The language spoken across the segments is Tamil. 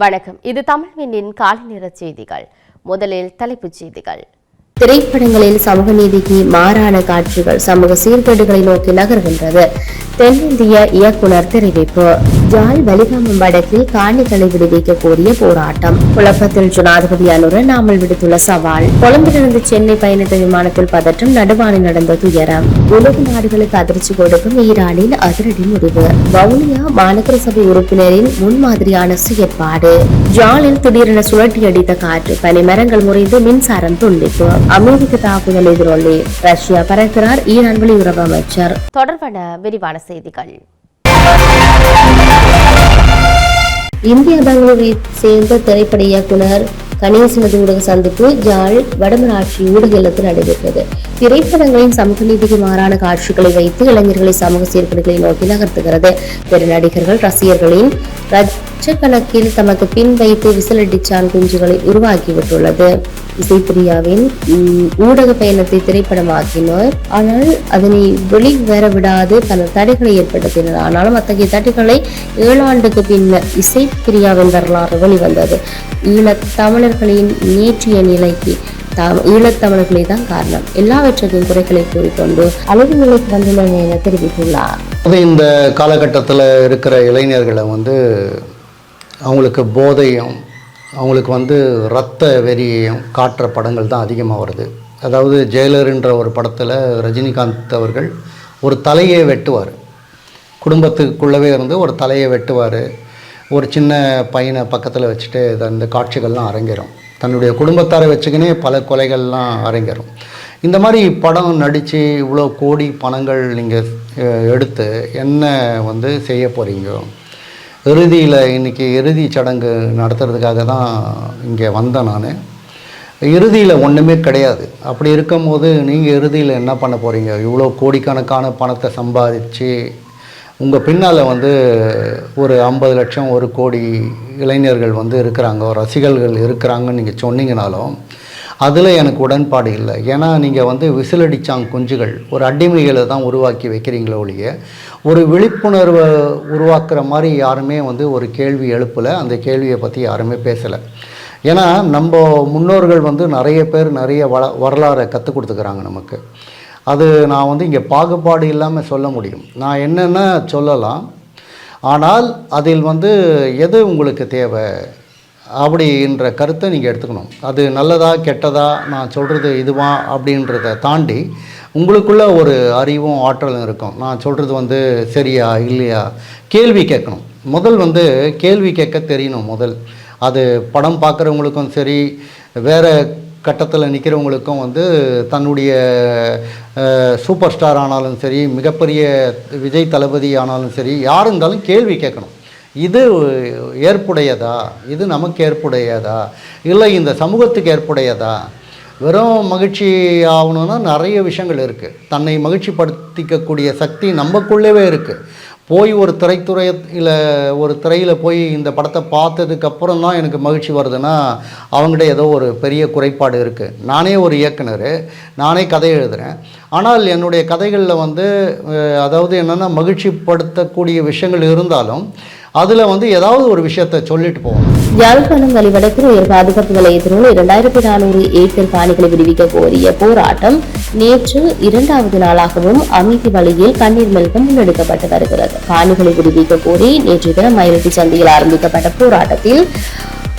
வணக்கம். இது தமிழ்வினின் காலை நேர செய்திகள். முதலில் தலைப்புச் செய்திகள். திரைப்படங்களில் சமூக நீதிக்கு மாறான காட்சிகள் சமூக சீர்கேடுகளை நோக்கி நகர்கின்றது. தென்னிந்திய இயக்குனர் தெரிவிப்பு. ஜால் வலிகாமம் வடக்கில் காணிகளை விடுவிக்க கோரிய போராட்டம். குழப்பத்தில் ஜனாதிபதி அனுர நாமல் விடுத்துள்ள சவால் கொழும்பிலிருந்து சென்னை பயணித்த விமானத்தில் பதற்றம் நடுவானில் நடந்த துயரம். உலக நாடுகளுக்கு அதிர்ச்சி கொடுக்கும் ஈரானின் அதிரடி முடிவு. வவுனியா மாநகர சபை உறுப்பினரின் முன்மாதிரியான செயற்பாடு ஜாலில் திடீரென சுழட்டி அடித்த காற்று பனிமரங்கள் முறைந்து மின்சாரம் துண்டிப்பு. அமெரிக்க தாக்குதல் எதிரொலி ரஷ்யா பறக்கிறார் ஈரான் வெளியுறவு அமைச்சர். தொடர்பான விரிவான செய்திகள். இந்திய பெங்களூரை சேர்ந்த திரைப்பட இயக்குனர் கணேசனது ஊடக சந்திப்பு ஜாழ் வடமராட்சி ஊடக இல்லத்தில் நடைபெற்றது. திரைப்படங்களின் சமூக நீதிக்கு மாறான காட்சிகளை வைத்து இளைஞர்களை சமூக சீர்கேடுகளை நோக்கி நகர்த்துகிறது. பெரு நடிகர்கள் ரசிகர்களின் லட்சக்கணக்கில் தமக்கு பின் வைத்து விசிலடிச்சான் குஞ்சுகளை உருவாக்கிவிட்டுள்ளது. இசைப்பிரியாவின் ஊடக பயணத்தை திரைப்படமாக்கினர். ஆனால் அதனை வெளிவர விடாது பல தடைகளை ஏற்படுத்தினர். ஆனாலும் அத்தகைய தடைகளை ஏழாண்டுக்கு பின்னர் இசைப்பிரியாவின் வரலாறு வெளிவந்தது. ஈழத் தமிழர்களின் நேற்றிய நிலைக்கு தாம் ஈழத்தமிழர்களே தான் காரணம். எல்லாவற்றையும் குறைகளை கூறிக்கொண்டு அழகு நிலைக்கு வந்துள்ளன என தெரிவித்துள்ளார். இந்த காலகட்டத்தில் இருக்கிற இளைஞர்களை வந்து அவங்களுக்கு போதையும் அவங்களுக்கு வந்து ரத்த வெறியையும் காட்டுற படங்கள் தான் அதிகமாக வருது. அதாவது ஜெயலர்ன்ற ஒரு படத்தில் ரஜினிகாந்த் அவர்கள் ஒரு தலையை வெட்டுவார். குடும்பத்துக்குள்ளவே இருந்து ஒரு தலையை வெட்டுவார். ஒரு சின்ன பையனை பக்கத்தில் வச்சுட்டு அந்த இந்த காட்சிகள்லாம் அரங்கேறும். தன்னுடைய குடும்பத்தாரை வச்சுக்கினே பல கொலைகள்லாம் அரங்கேறும். இந்த மாதிரி படம் நடித்து இவ்வளோ கோடி பணங்கள் நீங்கள் எடுத்து என்ன வந்து செய்ய போகிறீங்க இறுதியில் இன்றைக்கி இறுதி சடங்கு நடத்துறதுக்காக தான் இங்கே வந்தேன் நான். இறுதியில் ஒன்றுமே கிடையாது. அப்படி இருக்கும்போது நீங்கள் இறுதியில் என்ன பண்ண போகிறீங்க இவ்வளோ கோடிக்கணக்கான பணத்தை சம்பாதிச்சு உங்கள் பின்னால் வந்து ஒரு ஐம்பது லட்சம் ஒரு கோடி இளைஞர்கள் வந்து இருக்கிறாங்க ரசிகர்கள் இருக்கிறாங்கன்னு நீங்கள் சொன்னீங்கனாலும் அதில் எனக்கு உடன்பாடு இல்லை. ஏன்னா நீங்கள் வந்து விசிலடிச்சாங் குஞ்சுகள் ஒரு அடிமைகளை தான் உருவாக்கி வைக்கிறீங்களோ ஒழிய ஒரு விழிப்புணர்வை உருவாக்குற மாதிரி யாருமே வந்து ஒரு கேள்வி எழுப்பலை. அந்த கேள்வியை பற்றி யாருமே பேசலை. ஏன்னா நம்ம முன்னோர்கள் வந்து நிறைய பேர் நிறைய வள வரலாறை கற்றுக் கொடுத்துக்கிறாங்க நமக்கு. அது நான் வந்து இங்கே பாகுபாடு இல்லாமல் சொல்ல முடியும். நான் என்னென்ன சொல்லலாம். ஆனால் அதில் வந்து எது உங்களுக்கு தேவை? அப்படின்ற கருத்தை நீங்கள் எடுத்துக்கணும். அது நல்லதா கெட்டதா நான் சொல்கிறது இதுவா அப்படின்றத தாண்டி உங்களுக்குள்ள ஒரு அறிவும் ஆற்றலும் இருக்கும். நான் சொல்கிறது வந்து சரியா இல்லையா? கேள்வி கேட்கணும். முதல் வந்து கேள்வி கேட்க தெரியணும் முதல். அது படம் பார்க்குறவங்களுக்கும் சரி வேறு கட்டத்தில் நிற்கிறவங்களுக்கும் வந்து தன்னுடைய சூப்பர் ஸ்டார் ஆனாலும் சரி மிகப்பெரிய விஜய் தளபதி ஆனாலும் சரி யார் இருந்தாலும் கேள்வி கேட்கணும். இது ஏற்புடையதா? இது நமக்கு ஏற்புடையதா? இல்லை இந்த சமூகத்துக்கு ஏற்புடையதா? வெறும் மகிழ்ச்சி ஆகணும்னா நிறைய விஷயங்கள் இருக்குது தன்னை மகிழ்ச்சிப்படுத்திக்கக்கூடிய சக்தி நமக்குள்ளேவே இருக்குது போய் ஒரு திரைத்துறையில் ஒரு திரையில் போய் இந்த படத்தை பார்த்ததுக்கப்புறம் தான் எனக்கு மகிழ்ச்சி வருதுன்னா அவங்ககிட்ட ஏதோ ஒரு பெரிய குறைபாடு இருக்குது நானே ஒரு இயக்குனர். நானே கதை எழுதுகிறேன் ஆனால் என்னுடைய கதைகளில் வந்து அதாவது என்னென்னா மகிழ்ச்சிப்படுத்தக்கூடிய விஷயங்கள் இருந்தாலும் அதில் வந்து ஏதாவது ஒரு விஷயத்தை சொல்லிட்டு போவோம். யாழ்ப்பாணம் வழிவடக்கில் உயர் பாதுகாப்பு நிலையத்தினுள் இரண்டாயிரத்தி நானூறு ஏக்கர் காணிகளை விடுவிக்க கோரிய போராட்டம் நேற்று இரண்டாவது நாளாகவும் அமைதி வழியில் கண்ணீர் மெல்கம் முன்னெடுக்கப்பட்டு வருகிறது. காணிகளை விடுவிக்க கோரி நேற்று தினம் மயிலட்டி சந்தையில் ஆரம்பிக்கப்பட்ட போராட்டத்தில்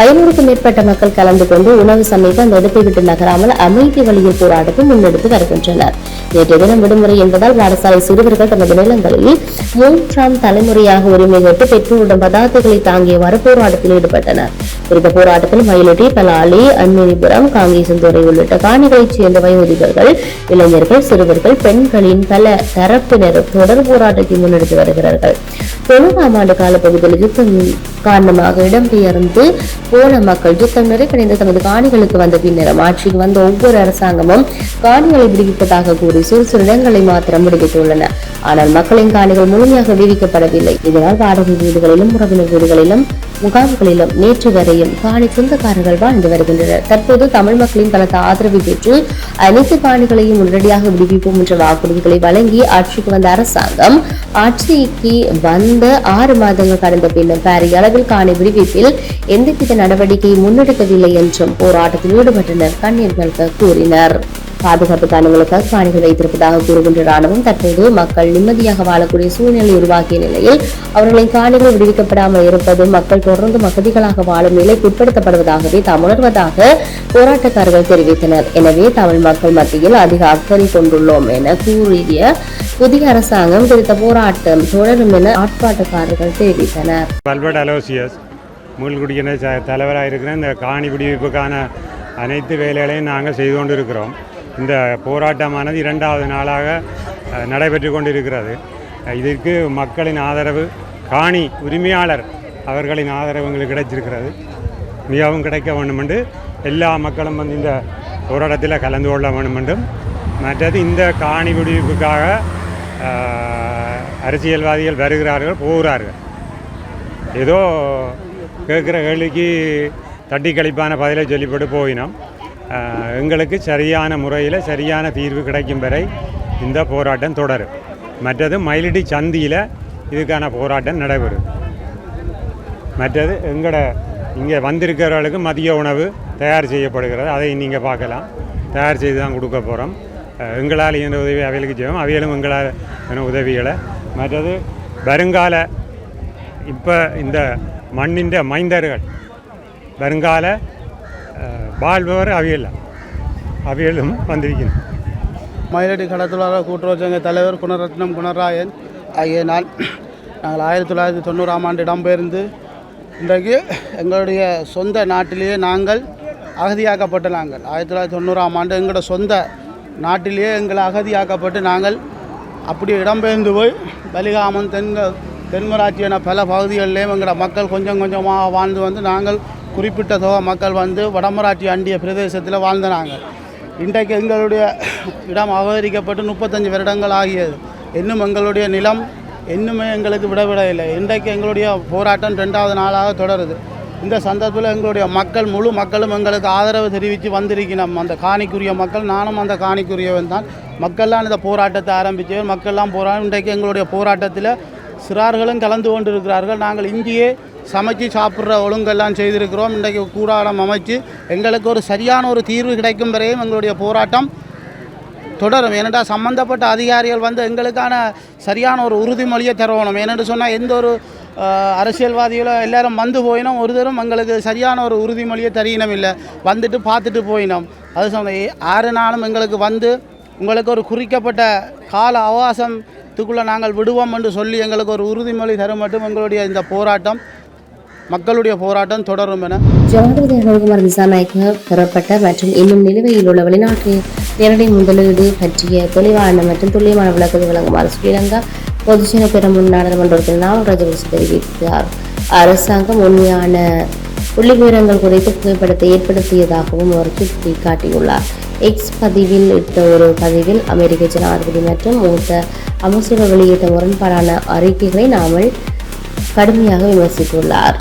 ஐநூறுக்கும் மேற்பட்ட மக்கள் கலந்து கொண்டு உணவு சமைத்து அந்த இடத்தை விட்டு நகராமல் அமைதி வழியில் போராட்டத்தை முன்னெடுத்து வருகின்றனர். நேற்றைய தினம் விடுமுறை என்பதால் பாடசாலை சிறுவர்கள் தமது நிலங்களில் மூன்றாம் தலைமுறையாக உரிமை கேட்டு பெற்றோருடன் பதார்த்தங்களை தாங்கியவாறு போராட்டத்தில் ஈடுபட்டனர். குறித்த போராட்டத்தில் மயிலட்டி பலாலி அன்மணிபுரம் காங்கேசந்துறை உள்ளிட்ட காணிகளைச் சேர்ந்த வயோதிபர்கள் இளைஞர்கள் சிறுவர்கள் பெண்களின் பல தரப்பினர் தொடர் போராட்டத்தை முன்னெடுத்து வருகிறார்கள். தொண்ணூறாம் ஆண்டு காலப்பகுதியில் யுத்தம் காரணமாக இடம்பெயர்ந்து போன மக்கள் யுத்தம் நிறைவடைந்த தமது காணிகளுக்கு வந்த பின்னரும் ஆட்சிக்கு வந்த ஒவ்வொரு அரசாங்கமும் காணிகளை விடுவிப்பதாக கூறி சிறு சிறு இடங்களை மாத்திரம் விடுவித்துள்ளன. ஆனால் மக்களின் காணிகள் முழுமையாக விடுவிக்கப்படவில்லை இதனால் வாடகை வீடுகளிலும் உறவினர் வீடுகளிலும் முகாம்களிலும் நேற்று வரையும் காணி சொந்தக்காரர்கள் வாழ்ந்து வருகின்றனர். தற்போது தமிழ் மக்களின் பலத்த ஆதரவை பெற்று அனைத்து காணிகளையும் உடனடியாக விடுவிப்போம் என்ற வாக்குறுதிகளை வழங்கி ஆட்சிக்கு வந்த அரசாங்கம் ஆட்சிக்கு வந்த ஆறு மாதங்கள் கடந்த பின்னர் பாரிய அளவில் காணி விடுவிப்பில் எந்தவித நடவடிக்கையும் முன்னெடுக்கவில்லை என்றும் போராட்டத்தில் ஈடுபட்டனர் கண்ணீர் மல்க கூறினர். பாதுகாப்பு காரணங்களுக்காக காணிகள் வைத்திருப்பதாக கூறுகின்ற ராணுவம் தற்போது மக்கள் நிம்மதியாக வாழக்கூடிய சூழ்நிலை உருவாக்கிய நிலையில் அவர்களின் காணிகள் விடுவிக்கப்படாமல் இருப்பது மக்கள் தொடர்ந்து மகதிகளாக வாழும் நிலைக்கு உட்படுத்தப்படுவதாகவே தாம் உணர்வதாக போராட்டக்காரர்கள் தெரிவித்தனர். எனவே தமிழ் மக்கள் மத்தியில் அதிக அக்கறை கொண்டுள்ளோம் என கூறிய புதிய அரசாங்கம் குறித்த போராட்டம் தொடரும் என ஆர்ப்பாட்டக்காரர்கள் தெரிவித்தனர். பல்வட் அலோசியஸ் மூழ்குடியின தலைவராக இருக்கிற இந்த காணி விடுவிப்புக்கான அனைத்து வேலைகளையும் நாங்கள் செய்து கொண்டு இருக்கிறோம் இந்த போராட்டமானது இரண்டாவது நாளாக நடைபெற்று கொண்டிருக்கிறது. இதற்கு மக்களின் ஆதரவு காணி உரிமையாளர் அவர்களின் ஆதரவு எங்களுக்கு கிடைச்சிருக்கிறது. மிகவும் கிடைக்க வேண்டும் என்று எல்லா மக்களும் வந்து இந்த போராட்டத்தில் கலந்து கொள்ள வேண்டும் என்றும் மற்றது இந்த காணி விடுவிப்புக்காக அரசியல்வாதிகள் வருகிறார்கள் போகிறார்கள். ஏதோ கேட்குற கேள்விக்கு தட்டி கழிப்பான பதிலை சொல்லிப்பட்டு போயினோம். எங்களுக்கு சரியான முறையில் சரியான தீர்வு கிடைக்கும் வரை இந்த போராட்டம் தொடரும். மற்றது மயிலடி சந்தியில் இதுக்கான போராட்டம் நடைபெறும். மற்றது எங்களோட இங்கே வந்திருக்கிறவர்களுக்கு மதிய உணவு தயார் செய்யப்படுகிறது. அதை நீங்கள் பார்க்கலாம். தயார் செய்து தான் கொடுக்க போகிறோம் எங்களால் இந்த உதவி அவைகளுக்கு செய்வோம் அவைகளும் எங்களால் என உதவிகளை. மற்றது வருங்கால இப்போ இந்த மண்ணின்ற மைந்தர்கள் வருங்கால வாழ்பவர் அவையெல்லாம் அவைகளும் வந்திருக்கணும் மயிலடி கடத்தொழிலாளர் கூட்டுறவு சங்க தலைவர் குணரத்னம் குணராயன். ஆகிய நான் நாங்கள் ஆயிரத்தி தொள்ளாயிரத்தி தொண்ணூறாம் ஆண்டு இடம்பெயர்ந்து இன்றைக்கு எங்களுடைய சொந்த நாட்டிலேயே நாங்கள் அகதியாக்கப்பட்ட நாங்கள். ஆயிரத்தி தொள்ளாயிரத்தி தொண்ணூறாம் ஆண்டு எங்களோட சொந்த நாட்டிலேயே எங்களை அகதியாக்கப்பட்டு நாங்கள் அப்படி இடம்பெயர்ந்து போய் பலிகாமன் தென்க தென்மராட்சி என பல பகுதிகளிலேயும் எங்களோட மக்கள் கொஞ்சம் கொஞ்சமாக வாழ்ந்து வந்து நாங்கள் குறிப்பிட்ட தொகை மக்கள் வந்து வடமராட்சி அண்டிய பிரதேசத்தில் வாழ்ந்த நாங்கள். இன்றைக்கு எங்களுடைய இடம் அபகரிக்கப்பட்டு முப்பத்தஞ்சு வருடங்கள் ஆகியது. இன்னும் எங்களுடைய நிலம் இன்னுமே எங்களுக்கு விடவிடவில்லை. இன்றைக்கு எங்களுடைய போராட்டம் ரெண்டாவது நாளாக தொடருது. இந்த சந்தர்ப்பத்தில் எங்களுடைய மக்கள் முழு மக்களும் எங்களுக்கு ஆதரவு தெரிவித்து வந்திருக்கணும் அந்த காணிக்குரிய மக்கள் நானும் அந்த காணிக்குரியவன் தான். மக்கள்லாம் இந்த போராட்டத்தை ஆரம்பித்தவர். மக்கள்லாம் போராட்டம் இன்றைக்கு எங்களுடைய போராட்டத்தில் சிறார்களும் கலந்து கொண்டிருக்கிறார்கள். நாங்கள் இங்கேயே சமைச்சு சாப்பிட்ற ஒழுங்கெல்லாம் செய்திருக்கிறோம். இன்றைக்கு கூடாரம் அமைச்சு எங்களுக்கு ஒரு சரியான ஒரு தீர்வு கிடைக்கும் வரையும் எங்களுடைய போராட்டம் தொடரும். ஏனென்றால் சம்பந்தப்பட்ட அதிகாரிகள் வந்து எங்களுக்கான சரியான ஒரு உறுதிமொழியை தரணும். ஏனென்று சொன்னால் எந்த ஒரு அரசியல்வாதிகளோ எல்லாரும் வந்து போயினோம். ஒரு தரம் எங்களுக்கு சரியான ஒரு உறுதிமொழியை தரீனம் இல்லை வந்துட்டு பார்த்துட்டு போயினோம். அது சொன்ன ஆறு நாளும் எங்களுக்கு வந்து உங்களுக்கு ஒரு குறிக்கப்பட்ட கால அவகாசத்துக்குள்ளே நாங்கள் விடுவோம் என்று சொல்லி எங்களுக்கு ஒரு உறுதிமொழி தர மட்டும் எங்களுடைய இந்த போராட்டம். மக்களுடைய போராட்டம் தொடரும் என ஜனாதிபதி அனுகுமார் திசாநாயக்க பெறப்பட்ட மற்றும் இன்னும் நிலுவையில் உள்ள வெளிநாட்டு நேரடி முதலீடு பற்றிய தெளிவான மற்றும் துல்லியமான விளக்கத்தை வழங்குமாறு ஸ்ரீலங்கா பொதுஜன பெருமுன் நாடாளுமன்ற உறுப்பினர் நாவல் ராஜபக்ச தெரிவித்தார். அரசாங்கம் உண்மையான புள்ளி விவரங்கள் குறித்து புகைப்படத்தை ஏற்படுத்தியதாகவும் அவர் சுட்டி காட்டியுள்ளார் எக்ஸ் பதிவில் இட்ட ஒரு பதிவில் அமெரிக்க ஜனாதிபதி மற்றும் மூத்த அமைச்சர்கள் வெளியிட்ட முரண்பாடான அறிக்கைகளை நாமல் கடுமையாக விமர்சித்துள்ளார்.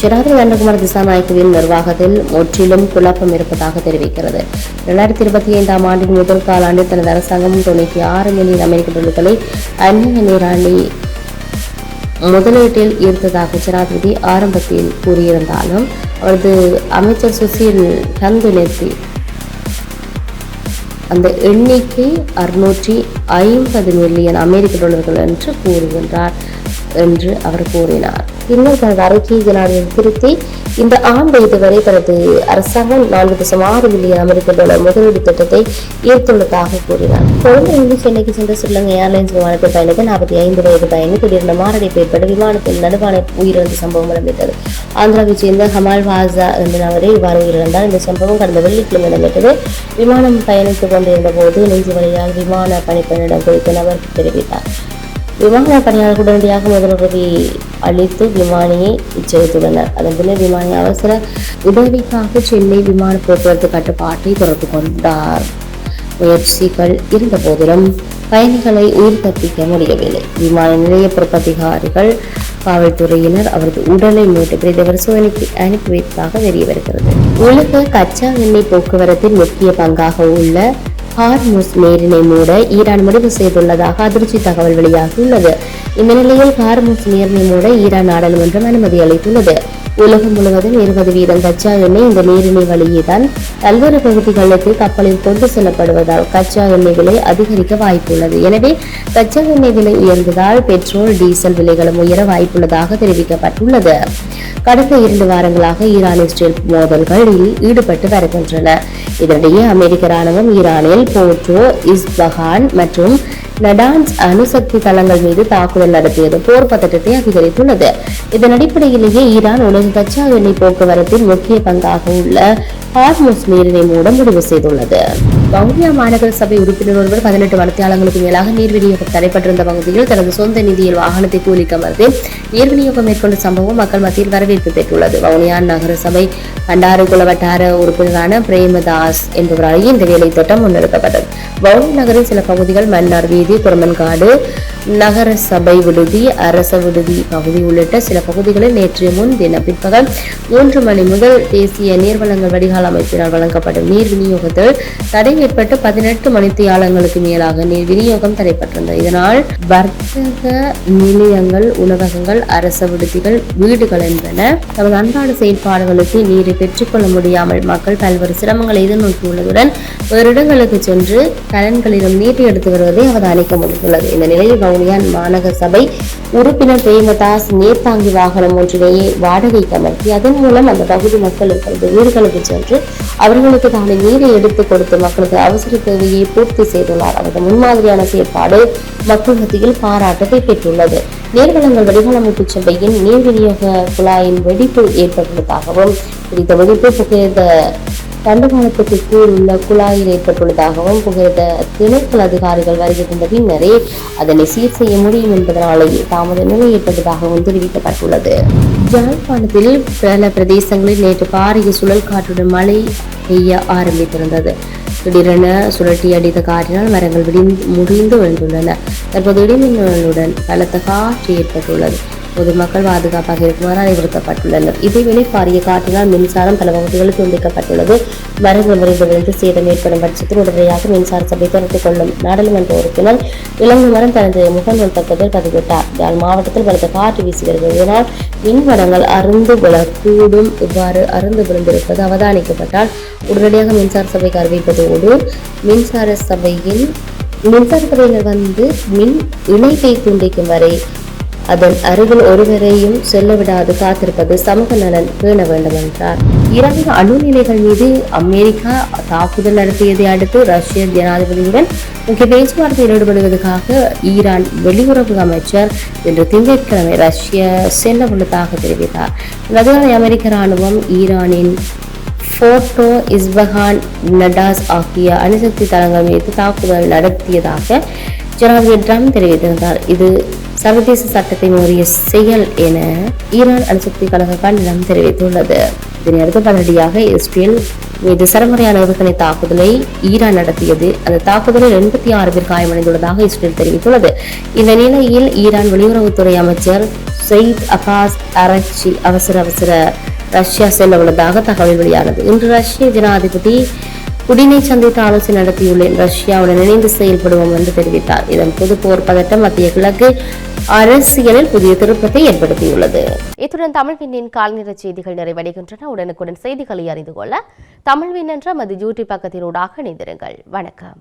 ஜனாதிபதி அன்னகுமார் திசாநாயக்கவின் நிர்வாகத்தில் முற்றிலும் குழப்பம் இருப்பதாக தெரிவிக்கிறது. இரண்டாயிரத்தி இருபத்தி ஐந்தாம் ஆண்டின் முதல் காலாண்டில் தனது அரசாங்கம் தொண்ணூற்றி ஆறு மில்லியன் அமெரிக்க டாலர்களை அந்நிய நீராணி முதலீட்டில் ஈர்த்ததாக ஜனாதிபதி ஆரம்பத்தில் கூறியிருந்தாலும் அவரது அமைச்சர் சுசில் சந்துனெத்தி அந்த எண்ணிக்கை அறுநூற்றி ஐம்பது மில்லியன் அமெரிக்க டாலர்கள் என்று கூறுகின்றார் என்று அவர் கூறினார். பின்னர் தனது அறிக்கையை திருத்தி இந்த ஆண்டு இதுவரை தனது அரசாங்கம் நான்கு தசம் ஆறு மில்லியன் அமெரிக்க டாலர் முதலீடு திட்டத்தை ஈர்த்துள்ளதாக கூறினார். கொழும்பிலிருந்து சென்னைக்கு சென்ற ஸ்ரீலங்கா ஏர்லைன்ஸ் விமானத்தில் பயணித்த நாற்பத்தி ஐந்து வயது பயணி திடீரென மாரடைப்பு ஏற்பட்டு விமானத்தில் நடுவான உயிரிழந்த சம்பவம் நடந்தது ஆந்திராவைச் சேர்ந்த ஹமால் வாசா என்ற நபரே இவ்வாறு உயிரிழந்தார். இந்த சம்பவம் கடந்த வெள்ளிக்கிழமை இடம்பெற்றது. விமானம் பயணித்துக் கொண்டிருந்த போது நெஞ்சு வழியால் விமான பணிப்பெண்ணிடம் குறித்து நபர் தெரிவித்தார். விமான பணியாளர் உடனடியாக முதலுதவி அளித்து விமானியை எச்சரித்துள்ளனர் அதன் பின்னர் விமானி அவசர உதவிக்காக சென்னை விமான போக்குவரத்து கட்டுப்பாட்டை தொடர்பு கொண்டார். முயற்சிகள் இருந்த போதிலும் பயணிகளை உயிர் தப்பிக்க முடியவில்லை. விமான நிலைய பொறுப்பதிகாரிகள் காவல்துறையினர் அவரது உடலை மீட்டு பிரித பரிசோதனைக்கு அனுப்பி வைத்ததாக தெரிய வருகிறது உலக கச்சா எண்ணெய் போக்குவரத்தின் முக்கிய பங்காக உள்ள ஹார்முஸ் நீரினை மூட ஈரான் முடிவு செய்துள்ளதாக அதிர்ச்சி தகவல் வெளியாகியுள்ளது. இந்த நிலையில் ஹார்முஸ் நீரினை மூட ஈரான் நாடாளுமன்றம் அனுமதி அளித்துள்ளது. உலகம் முழுவதும் இருபது வீதம் கச்சா எண்ணெய் இந்த நீரிணை வழியே தான் பல்வேறு பகுதிகளுக்கு கப்பலில் கொண்டு செல்லப்படுவதால் கச்சா எண்ணெய் விலை அதிகரிக்க வாய்ப்புள்ளது. எனவே கச்சா எண்ணெய் விலை உயர்ந்ததால் பெட்ரோல் டீசல் விலைகளும் உயர வாய்ப்புள்ளதாக தெரிவிக்கப்பட்டுள்ளது. கடந்த இரண்டு வாரங்களாக ஈரான் இஸ்ரேல் மோதல்களில் ஈடுபட்டு வருகின்றன. இதனிடையே அமெரிக்க ராணுவம் ஈரானில் போர்ட்டோ இஸ்பஹான் மற்றும் நடான்ஸ் அணுசக்தி தளங்கள் மீது தாக்குதல் நடத்தியது போர் பதட்டத்தை அதிகரித்துள்ளது. இதன் அடிப்படையிலேயே ஈரான் உலக கச்சா எண்ணெய் போக்குவரத்தில் முக்கிய பங்காக உள்ள ஹார்முஸ் நீரினை மூட முடிவு செய்துள்ளது. வவுனியா மாநகர சபை உறுப்பினர் ஒருவர் பதினெட்டு வளர்த்தியாளர்களுக்கு மேலாக நீர் விநியோகம் தடைப்பட்டிருந்த பகுதியில் தனது சொந்த நிதியில் வாகனத்தை கூலிக்கு அமர்ந்து நீர் விநியோகம் மேற்கொண்ட சம்பவம் மக்கள் மத்தியில் வரவேற்பு பெற்றுள்ளது. வவுனியா நகர சபை பண்டாரகுல வட்டார உறுப்பினரான பிரேமதாஸ் என்பவராலேயே இந்த வேலை திட்டம் முன்னெடுக்கப்பட்டது. வவுனியா நகரின் சில பகுதிகள் மன்னார் வீதி തുറമൻകാട് நகர சபை விடுதி அரச விடுதி பகுதி உள்ளிட்ட சில பகுதிகளில் நேற்று முன்தின பிற்பகல் மூன்று மணி முதல் தேசிய நீர்வளங்கள் வடிகால் அமைப்பினால் வழங்கப்படும் நீர் விநியோகத்தில் தடை ஏற்பட்டு பதினெட்டு மணித்தியாலங்களுக்கு மேலாக நீர் விநியோகம் தடைப்பட்டிருந்தது இதனால் வர்த்தக நிலையங்கள் உணவகங்கள் அரச விடுதிகள் வீடுகள் என்பன தமது அன்றாட செயல்பாடுகளுக்கு நீரை பெற்றுக்கொள்ள முடியாமல் மக்கள் பல்வேறு சிரமங்களை எதிர்நோக்கியுள்ளதுடன் வேறு இடங்களுக்கு சென்று கலன்களிலும் நீட்டி எடுத்து வருவதை அவதானிக்க முடிந்துள்ளது. இந்த நிலையில் வவுனியா மாநகர சபை உறுப்பினர் பிரேமதாஸ் நேர்த்தாங்கி வாகனம் ஒன்றிலேயே வாடகைக்கு அமர்த்தி அதன் மூலம் அந்த பகுதி மக்களுக்கு அந்த வீடுகளுக்கு சென்று அவர்களுக்கு தானே நீரை எடுத்து கொடுத்து மக்களுக்கு அவசர தேவையை பூர்த்தி செய்துள்ளார். அவரது முன்மாதிரியான செயற்பாடு மக்கள் மத்தியில் பாராட்டத்தை பெற்றுள்ளது. நீர்வளங்கள் வடிவமைப்பு சபையின் நீர் விநியோக குழாயின் வெடிப்பு ஏற்பட்டுள்ளதாகவும் குறித்த வெடிப்பு புகையிரத தண்டவாளத்துக்கு கீழ் உள்ள குழாயில் ஏற்பட்டுள்ளதாகவும் புகையிரத திணைக்கள அதிகாரிகள் வருகை தந்த பின்னரே அதனை சீர் செய்ய முடியும் என்பதனாலேயே தாமத நிலை ஏற்பட்டதாகவும் தெரிவிக்கப்பட்டுள்ளது. யாழ்ப்பாணத்தில் பல பிரதேசங்களில் நேற்று பாரிய சுழல் காற்றுடன் மழை பெய்ய ஆரம்பித்திருந்தது. திடீரென சுழட்டி அடித்த காற்றினால் மரங்கள் விடிந்து முறிந்து விழுந்துள்ளன. தற்போது இடிமின்னலுடன் பலத்த காற்று ஏற்பட்டுள்ளது. பொதுமக்கள் பாதுகாப்பாக இருக்குமாறு அறிவுறுத்தப்பட்டுள்ளனர். இதேவேளை பாரிய காற்றினால் மின்சாரம் பல பகுதிகளில் துண்டிக்கப்பட்டுள்ளது மரங்கள் விரைந்து விழுந்து சேதம் ஏற்படும் பட்சத்தில் உடனடியாக மின்சார சபை திறத்துக் கொள்ளும் நாடாளுமன்ற உறுப்பினர் இளங்கு மரம் தனது முகநூல் பக்கத்தில் பதிவிட்டார். யாழ் மாவட்டத்தில் பலத்த காற்று வீசி வருகிறது மின்வடங்கள் அருந்து விழக்கூடும். இவ்வாறு அருந்து விழுந்திருப்பது அவதானிக்கப்பட்டால் உடனடியாக மின்சார சபைக்கு அறிவிப்பதோடு மின்சார சபையில் மின்சார சபையினர் வந்து மின் இணைப்பை துண்டிக்கும் வரை அதன் அருகில் ஒருவரையும் செல்ல விடாது காத்திருப்பது சமூக நலன் பேண வேண்டும் என்றார் ஈரானின் அணு நிலைகள் மீது அமெரிக்கா தாக்குதல் நடத்தியதை அடுத்து ரஷ்ய ஜனாதிபதியுடன் முக்கிய பேச்சுவார்த்தையில் ஈடுபடுவதற்காக ஈரான் வெளியுறவு அமைச்சர் இன்று திங்கட்கிழமை ரஷ்ய செல்ல உள்ளதாக தெரிவித்தார். அதனால் அமெரிக்க ராணுவம் ஈரானின் ஃபோட்டோ இஸ்பஹான் நடாஸ் ஆகிய அணுசக்தி தளங்கள் மீது தாக்குதல் நடத்தியதாக ஜனாதிபதி ட்ரம்ப் தெரிவித்திருந்தார். இது சர்வதேச சட்டத்தை மீறிய செயல் என ஈரான் அணுசக்தி கழக கண்டனம் தெரிவித்துள்ளது. இதனையடுத்து பதிலடியாக இஸ்ரேல் மீது சரமுறையான ஏவுகணை தாக்குதலை ஈரான் நடத்தியது. அந்த தாக்குதலில் எண்பத்தி ஆறு பேர் காயமடைந்துள்ளதாக இஸ்ரேல் தெரிவித்துள்ளது. இந்த நிலையில் ஈரான் வெளியுறவுத்துறை அமைச்சர் சயித் அபாஸ் அரச்சி அவசர அவசர ரஷ்யா செல்ல உள்ளதாக தகவல் வெளியானது. இன்று ரஷ்ய ஜனாதிபதி புடினை சந்தித்து ஆலோசனை நடத்தியுள்ளேன். ரஷ்யாவுடன் இணைந்து செயல்படுவோம் என்று தெரிவித்தார். இதன் பொது போர் பதட்டம் மத்திய கிழக்கு அரசியலில் புதிய திருப்பத்தை ஏற்படுத்தியுள்ளது. இத்துடன் தமிழ் விண்ணின் கால்நிற செய்திகள் நிறைவடைகின்றன. உடனுக்குடன் செய்திகளை அறிந்து கொள்ள தமிழ் விண் என்ற மது யூடியூப் பக்கத்தினூடாக இணைந்திருங்கள். வணக்கம்.